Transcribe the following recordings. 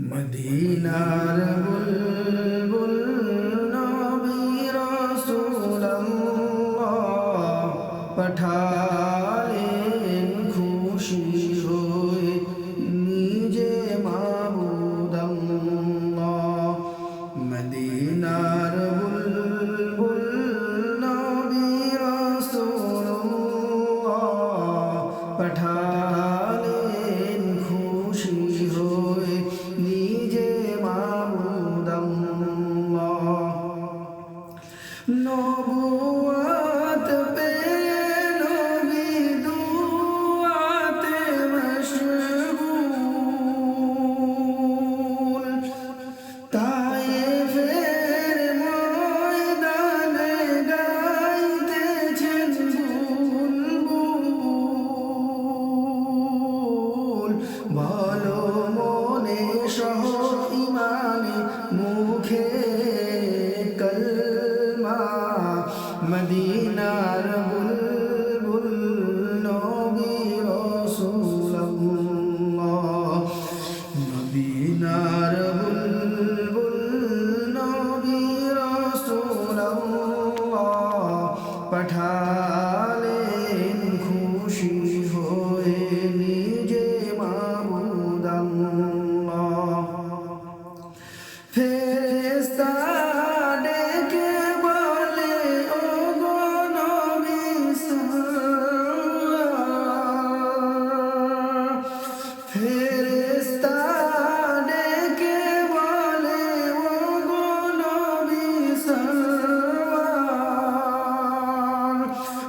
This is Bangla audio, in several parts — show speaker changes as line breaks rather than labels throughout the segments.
মদিনার বুলবুল নবী রাসূলুল্লাহ পাঠালেন Oh. পাঠালেন খুশি হয়ে নিজে মাবুদাল্লাহ ফেরেশতা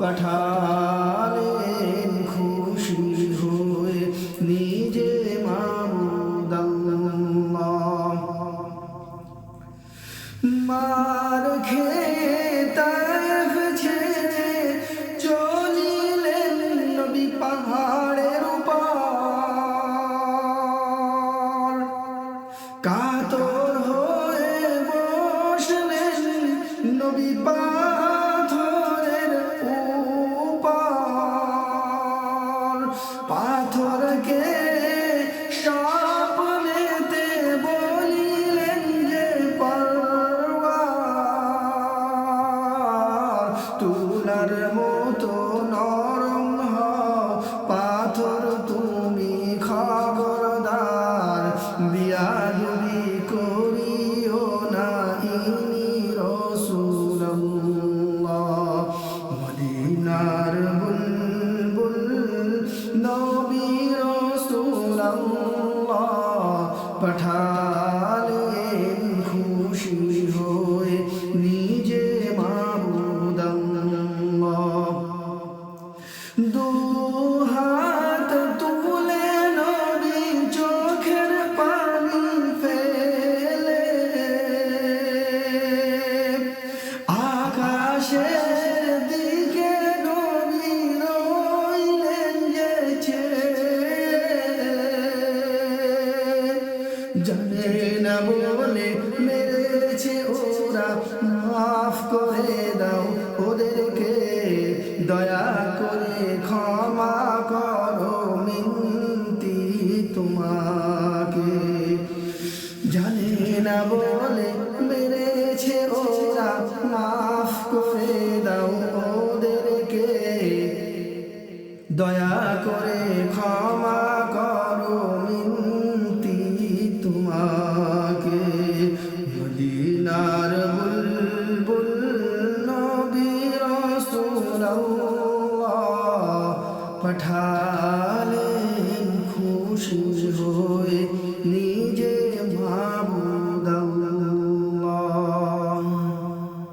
পাঠালেন খুশি হয়ে নিজে মার খেতাফ ছেড়ে চলিলেন নবী পাহাড়ের উপর। কাতর হয়ে বসলেন নবী পাথরের পাঠালেন না বলে ওরা মাফ করে দাও দয়া করে ক্ষমা